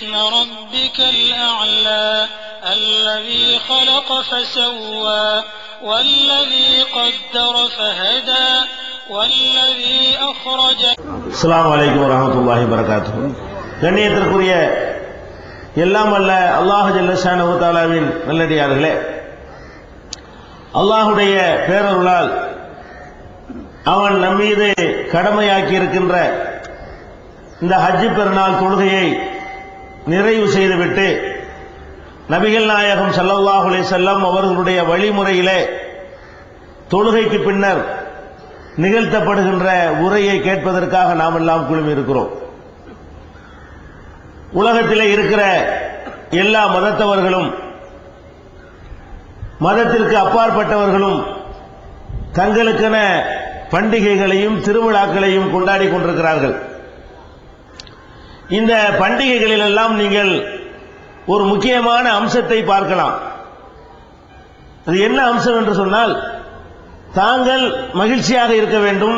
اسم ربك الأعلى الذي خلق فسوى والذي قدر فهدى والذي أخرج அஸ்ஸலாமு அலைக்கும் வரஹ்மத்துல்லாஹி வரகாத்துஹு கண்ணியத்திற்குரிய எல்லாம் அல்ல அல்லாஹ் ஜல்லஷானஹு தஆலாவின் நல்லடியார்களே அல்லாஹுடைய பேரருளால் அவன் நம்மீது கடமையாக்கி இருக்கின்ற இந்த ஹஜ்ஜி பெருநாள் தொழுகையை நிறைவு செய்துவிட்டு நபிகள் நாயகம் ஸல்லல்லாஹு செல்லம் அவர்களுடைய வழிமுறையிலே தொழுகைக்கு பின்னர் நிகழ்த்தப்படுகின்ற உரையை கேட்பதற்காக நாம் எல்லாம் குழுமி இருக்கிறோம். உலகத்திலே இருக்கிற எல்லா மதத்தவர்களும் மதத்திற்கு அப்பாற்பட்டவர்களும் தங்களுக்கென பண்டிகைகளையும் திருவிழாக்களையும் கொண்டாடி கொண்டிருக்கிறார்கள். இந்த பண்டிகைகளில் எல்லாம் நீங்கள் ஒரு முக்கியமான அம்சத்தை பார்க்கலாம். அது என்ன அம்சம் என்று சொன்னால் தாங்கள் மகிழ்ச்சியாக இருக்க வேண்டும்.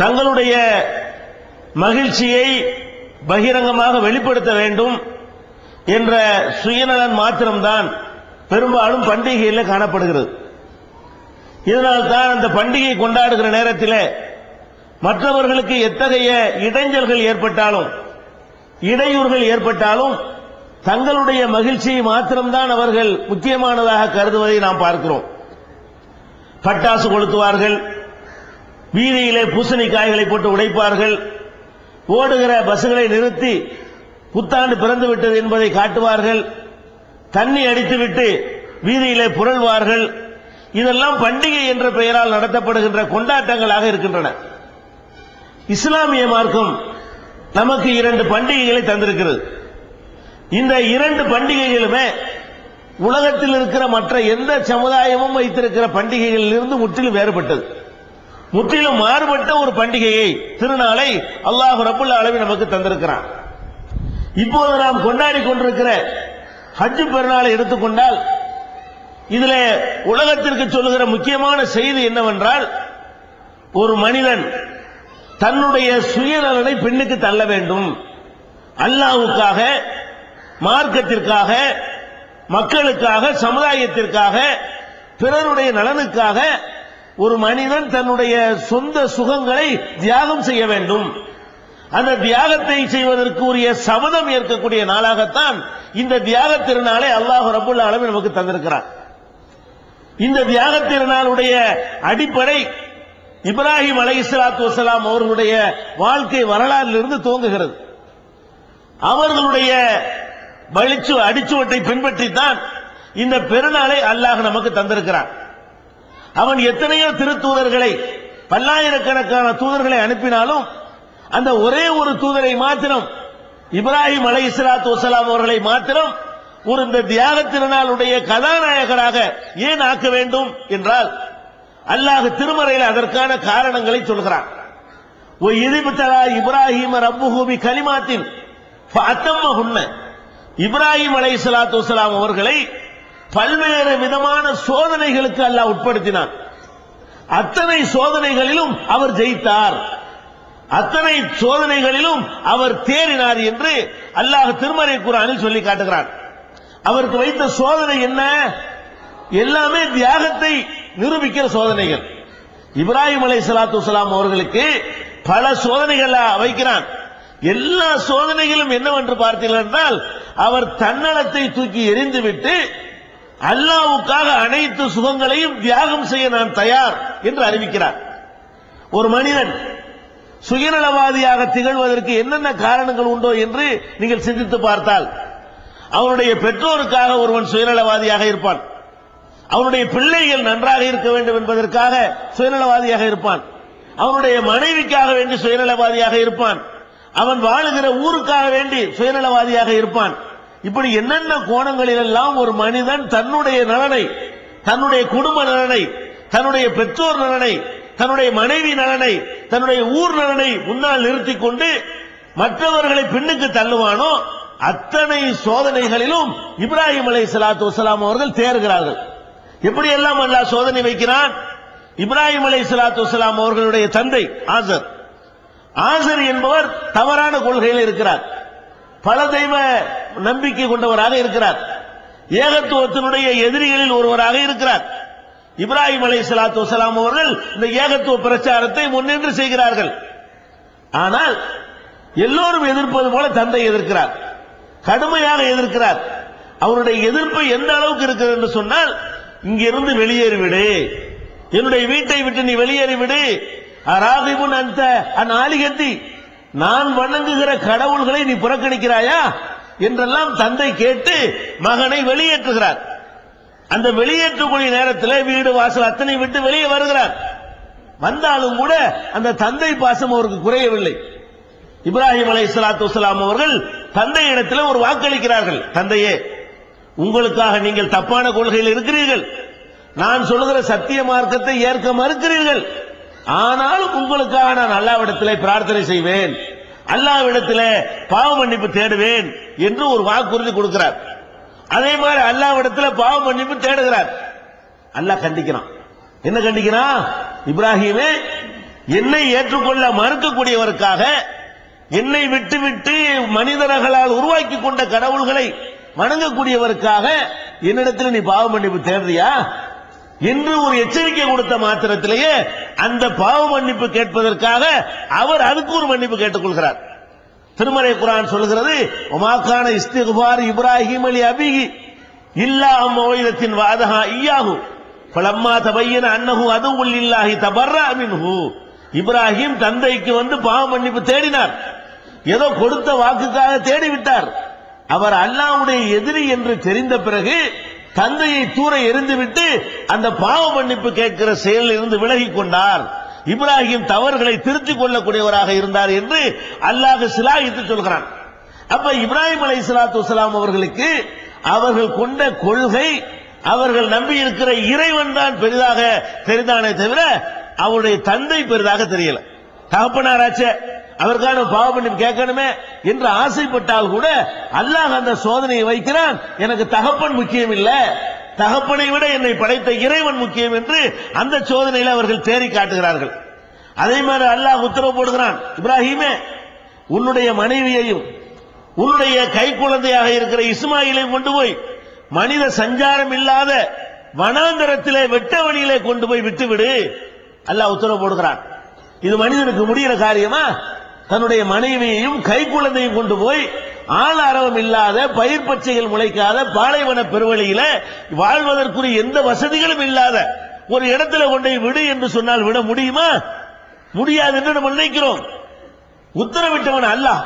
தங்களுடைய மகிழ்ச்சியை பகிரங்கமாக வெளிப்படுத்த வேண்டும் என்ற சுயநலன் மாத்திரம்தான் பெரும்பாலும் பண்டிகையில் காணப்படுகிறது. இதனால் தான் அந்த பண்டிகை கொண்டாடுகிற நேரத்தில் மற்றவர்களுக்கு எத்தகைய இடைஞ்சல்கள் ஏற்பட்டாலும் இடையூறுகள் ஏற்பட்டாலும் தங்களுடைய மகிழ்ச்சியை மாத்திரம்தான் அவர்கள் முக்கியமானதாக கருதுவதை நாம் பார்க்கிறோம். பட்டாசு கொளுத்துவார்கள் வீதியிலே பூசணிக்காய்களை போட்டு உடைப்பார்கள் ஓடுகிற பஸ்களை நிறுத்தி புத்தாண்டு பிறந்து விட்டது என்பதை காட்டுவார்கள் தண்ணி அடித்துவிட்டு வீதியிலே புரள்வார்கள். இதெல்லாம் பண்டிகை என்ற பெயரால் நடத்தப்படுகின்ற கொண்டாட்டங்களாக இருக்கின்றன. இஸ்லாமிய மார்க்கம் நமக்கு இரண்டு பண்டிகைகளை தந்திருக்கிறது. இந்த இரண்டு பண்டிகைகளுமே உலகத்தில் இருக்கிற மற்ற எந்த சமுதாயமும் வைத்திருக்கிற பண்டிகைகளில் இருந்து முற்றிலும் வேறுபட்டது. முற்றிலும் மாறுபட்ட ஒரு பண்டிகையை திருநாளை அல்லாஹ் ரபுல்ல அளவில் நமக்கு தந்திருக்கிறான். இப்போது நாம் கொண்டாடி கொண்டிருக்கிற ஹஜ் பெருநாளை எடுத்துக்கொண்டால் இதில் உலகத்திற்கு சொல்லுகிற முக்கியமான செய்தி என்னவென்றால் ஒரு மனிதன் தன்னுடைய சுயநலனை பெண்ணுக்கு தள்ள வேண்டும். அல்லாவுக்காக மார்க்கத்திற்காக மக்களுக்காக சமுதாயத்திற்காக பிறருடைய நலனுக்காக ஒரு மனிதன் தன்னுடைய சொந்த சுகங்களை தியாகம் செய்ய வேண்டும். அந்த தியாகத்தை செய்வதற்கு உரிய சபதம் ஏற்கக்கூடிய நாளாகத்தான் இந்த தியாக திருநாளை அல்லாஹ் ரபுல்ல அளவில் நமக்கு தந்திருக்கிறார் இந்த தியாக திருநாளுடைய அடிப்படை இப்ராஹிம் அலை இஸ்லாத்து வசலாம் அவர்களுடைய வாழ்க்கை வரலாறிலிருந்து துவங்குகிறது. அவர்களுடைய வலிச்சு அடிச்சுவட்டை பின்பற்றித்தான் இந்த பெருநாளை அல்லாஹ் நமக்கு தந்திருக்கிறான். அவன் எத்தனையோ திருத்தூதர்களை பல்லாயிரக்கணக்கான தூதர்களை அனுப்பினாலும் அந்த ஒரே ஒரு தூதரை மாத்திரம் இப்ராஹிம் அலை இஸ்லாத்து வசலாம் அவர்களை மாத்திரம் ஒரு இந்த தியாக திருநாளுடைய கதாநாயகராக ஏன் ஆக்க வேண்டும் என்றால் அல்லாஹ் திருமறையில் அதற்கான காரணங்களை சொல்கிறான். இப்ராஹிம் ரப்புஹூபி கலிமாத்தின்? இப்ராஹிம் அலை சலாத்து வலாம் அவர்களை பல்வேறு விதமான சோதனைகளுக்கு அல்லாஹ் உட்படுத்தினான். அத்தனை சோதனைகளிலும் அவர் ஜெயித்தார். அத்தனை சோதனைகளிலும் அவர் தேறினார் என்று அல்லாஹ் திருமறை குரானில் சொல்லி காட்டுகிறார் அவருக்கு வைத்த சோதனை என்ன? எல்லாமே தியாகத்தை நிரூபிக்கிற சோதனைகள். இப்ராஹிம் அலை சலாத்து சலாம் அவர்களுக்கு பல சோதனைகள் வைக்கிறான். எல்லா சோதனைகளும் என்னவென்று பார்த்தீர்கள் என்றால் அவர் தன்னலத்தை தூக்கி எரிந்துவிட்டு அல்லாவுக்காக அனைத்து சுகங்களையும் தியாகம் செய்ய நான் தயார் என்று அறிவிக்கிறார். ஒரு மனிதன் சுயநலவாதியாக திகழ்வதற்கு என்னென்ன காரணங்கள் உண்டோ என்று நீங்கள் சிந்தித்து பார்த்தால் அவனுடைய பெற்றோருக்காக ஒருவன் சுயநலவாதியாக இருப்பான். அவனுடைய பிள்ளைகள் நன்றாக இருக்க வேண்டும் என்பதற்காக சுயநலவாதியாக இருப்பான். அவனுடைய மனைவிக்காக வேண்டி சுயநலவாதியாக இருப்பான். அவன் வாழுகிற ஊருக்காக வேண்டி சுயநலவாதியாக இருப்பான். இப்படி என்னென்ன கோணங்களிலெல்லாம் ஒரு மனிதன் தன்னுடைய நலனை தன்னுடைய குடும்ப நலனை தன்னுடைய பெற்றோர் நலனை தன்னுடைய மனைவி நலனை தன்னுடைய ஊர் நலனை முன்னால் நிறுத்திக் கொண்டு மற்றவர்களை பின்னுக்கு தள்ளுவானோ அத்தனை சோதனைகளிலும் இப்ராஹிம் அலை சலாத்து வசலாம் அவர்கள் தேர்கிறார்கள் எப்படி எல்லாம் அல்லாஹ் சோதனை வைக்கிறான்? இப்ராஹிம் அலை சலாத்து வலாம் அவர்களுடைய தந்தை ஆசர். ஆசர் என்பவர் தவறான கொள்கையில் இருக்கிறார். பல தெய்வ நம்பிக்கை கொண்டவராக இருக்கிறார். ஏகத்துவத்தினுடைய எதிரிகளில் ஒருவராக இருக்கிறார். இப்ராஹிம் அலை சலாத்து வலாம் அவர்கள் இந்த ஏகத்துவ பிரச்சாரத்தை முன்னின்று செய்கிறார்கள். ஆனால் எல்லோரும் எதிர்ப்பது போல தந்தை எதிர்க்கிறார். கடுமையாக எதிர்க்கிறார். அவருடைய எதிர்ப்பு எந்த அளவுக்கு இருக்கிறது என்று சொன்னால் இங்கிருந்து வெளியேறிவிடு. என்னுடைய வீட்டை விட்டு நீ வெளியேறிவிடு. அராகிபுன் அந்த அந்நாளிகத்தி நான் வணங்குகிற கடவுள்களை நீ புறக்கணிக்கிறாயா? என்றெல்லாம் தந்தை கேட்டு மகனை வெளியேற்றுகிறார். அந்த வெளியேற்றக்கூடிய நேரத்தில் வீடு வாசல் அத்தனை விட்டு வெளியே வருகிறார். வந்தாலும் கூட அந்த தந்தை பாசம் அவருக்கு குறையவில்லை. இப்ராஹிம் அலை சலாத்து அவர்கள் தந்தை இடத்துல ஒரு வாக்களிக்கிறார்கள். தந்தையே உங்களுக்காக நீங்கள் தப்பான கொள்கையில் இருக்கிறீர்கள். நான் சொல்லுகிற சத்திய மார்க்கத்தை ஏற்க மறுக்கிறீர்கள். ஆனாலும் உங்களுக்காக நான் அல்லாவிடத்திலே பிரார்த்தனை செய்வேன். அல்லாவிடத்திலே பாவ மன்னிப்பு தேடுவேன் என்று ஒரு வாக்குறுதி கொடுக்கிறார். அதே மாதிரி அல்லாவிடத்தில் பாவ மன்னிப்பு தேடுகிறார். அல்லாஹ் கண்டிக்கிறான். என்ன கண்டிக்கிறான்? இப்ராஹிமே என்னை ஏற்றுக்கொள்ள மறுக்கக்கூடியவருக்காக என்னை விட்டு விட்டு மனிதர்களால் உருவாக்கி கொண்ட கடவுள்களை வணங்கக்கூடியவருக்காக என்னிடத்தில் நீ பாவ மன்னிப்பு தேடுறியா? என்று ஒரு எச்சரிக்கை கொடுத்த மாத்திரத்திலேயே அந்த பாவ மன்னிப்பு கேட்பதற்காக அவர் அதுக்கு ஒரு மன்னிப்பு கேட்டுக்கொள்கிறார். திருமலை குரான் சொல்கிறது உமாக்கான இஸ்திகுபார் இப்ராஹிம் அலி அபிகி இல்லா அம்மோயிதத்தின் வாதகா ஐயாகு பலம்மா தபையன அன்னஹு அது இல்லாஹி தபர்ரா மின்ஹு. இப்ராஹிம் தந்தைக்கு வந்து பாவ மன்னிப்பு தேடினார். ஏதோ கொடுத்த வாக்குக்காக தேடிவிட்டார். அவர் அல்லாவுடைய எதிரி என்று தெரிந்த பிறகு தந்தையை தூர எரிந்துவிட்டு அந்த பாவ மன்னிப்பு கேட்கிற செயலில் இருந்து விலகி கொண்டார். இப்ராஹிம் தவறுகளை திருத்திக் கொள்ளக்கூடியவராக இருந்தார் என்று அல்லாஹ் சிலாகித்து சொல்கிறான். அப்ப இப்ராஹிம் அலை சலாத்து வலாம் அவர்களுக்கு அவர்கள் கொண்ட கொள்கை அவர்கள் நம்பி இருக்கிற இறைவன் தான் பெரிதாக தெரிந்தானே தவிர அவருடைய தந்தை பெரிதாக தெரியல. தகப்பனாராச்சே அவருக்கான பாவ கேட்கணுமே என்று ஆசைப்பட்டால் கூட அல்லாஹ் அந்த சோதனையை வைக்கிறான். எனக்கு தகப்பன் முக்கியம் இல்ல. தகப்பனை விட என்னை படைத்த இறைவன் முக்கியம் என்று அந்த சோதனையில் அவர்கள் தேறி காட்டுகிறார்கள். அதே மாதிரி அல்லாஹ் உத்தரவு போடுகிறான். இப்ராஹிமே உன்னுடைய மனைவியையும் உன்னுடைய கை குழந்தையாக இருக்கிற இஸ்மாயிலையும் கொண்டு போய் மனித சஞ்சாரம் இல்லாத வனாந்தரத்திலே வெட்ட வழியிலே கொண்டு போய் விட்டுவிடு. அல்லாஹ் உத்தரவு போடுகிறான். இது மனிதனுக்கு முடிகிற காரியமா? தன்னுடைய மனைவியையும் கை குழந்தையும் கொண்டு போய் ஆள் அரவம் இல்லாத பயிர் பச்சைகள் முளைக்காத பாலைவன பெருவழியில வாழ்வதற்குரிய எந்த வசதிகளும் இல்லாத ஒரு இடத்துல கொண்டை விடு என்று சொன்னால் விட முடியுமா? முடியாது என்று நம்ம நினைக்கிறோம். உத்தரவிட்டவன் அல்லாஹ்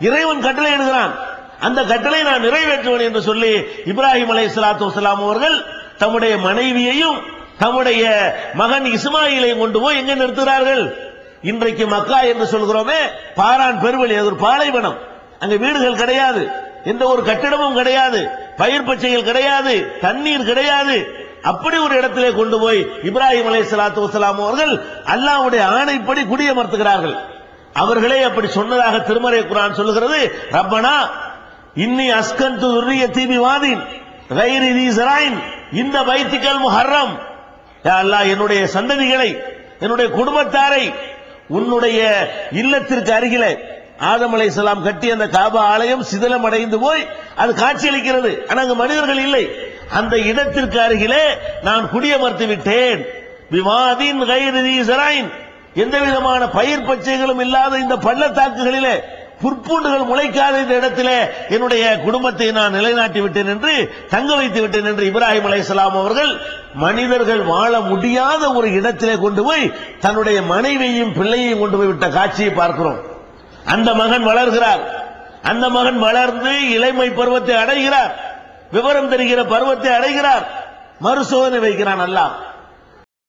இறைவன் கட்டளை எழுதுகிறான் அந்த கட்டளை நான் நிறைவேற்றுவேன் என்று சொல்லி இப்ராஹிம் அலை சலாத்து வலாம் அவர்கள் தம்முடைய மனைவியையும் தம்முடைய மகன் இஸ்மாயிலையும் கொண்டு போய் எங்க நிறுத்துகிறார்கள்? இன்றைக்கு மக்கா என்று சொல்கிறோமே பாரான் பெருவெளி அது ஒரு பாலைவனம். அங்க வீடுகள் கிடையாது. எந்த ஒரு கட்டிடமும் கிடையாது. பயிர் பச்சைகள் கிடையாது. தண்ணீர் கிடையாது. அப்படி ஒரு இடத்திலே கொண்டு போய் இப்ராஹிம் அலை சலாத்து வசலாம் அவர்கள் அல்லாவுடைய ஆணைப்படி குடியமர்த்துகிறார்கள். அவர்களே அப்படி சொன்னதாக திருமறை குரான் சொல்லுகிறது. ரப்பனா இன்னி அஸ்கன் துரிய தீபி வாதின் கைரி தீசராயின் இந்த வைத்திக்கல் முஹர்ரம். அல்லாஹ் என்னுடைய சந்ததிகளை என்னுடைய குடும்பத்தாரை உன்னுடைய இல்லத்திற்கு அருகிலே ஆதம் சலாம் கட்டி அந்த காபா ஆலயம் சிதிலம் அடைந்து போய் அது காட்சியளிக்கிறது. ஆனா அங்கு மனிதர்கள் இல்லை. அந்த இடத்திற்கு அருகிலே நான் குடியமர்த்து விட்டேன். விவாதின் கைரீசராயின் எந்த விதமான பயிர் பச்சைகளும் இல்லாத இந்த பள்ளத்தாக்குகளிலே புற்பூண்டுகள் முளைக்காத இந்த இடத்திலே என்னுடைய குடும்பத்தை நான் நிலைநாட்டி விட்டேன் என்று தங்க வைத்து விட்டேன் என்று இப்ராஹிம் அலை அவர்கள் மனிதர்கள் வாழ முடியாத ஒரு இடத்திலே கொண்டு போய் தன்னுடைய மனைவியையும் பிள்ளையையும் கொண்டு போய் விட்ட காட்சியை பார்க்கிறோம். அந்த மகன் வளர்கிறார். அந்த மகன் வளர்ந்து இளமை பருவத்தை அடைகிறார். விவரம் தெரிகிற பருவத்தை அடைகிறார். மறுசோதனை வைக்கிறான் அல்லாஹ்.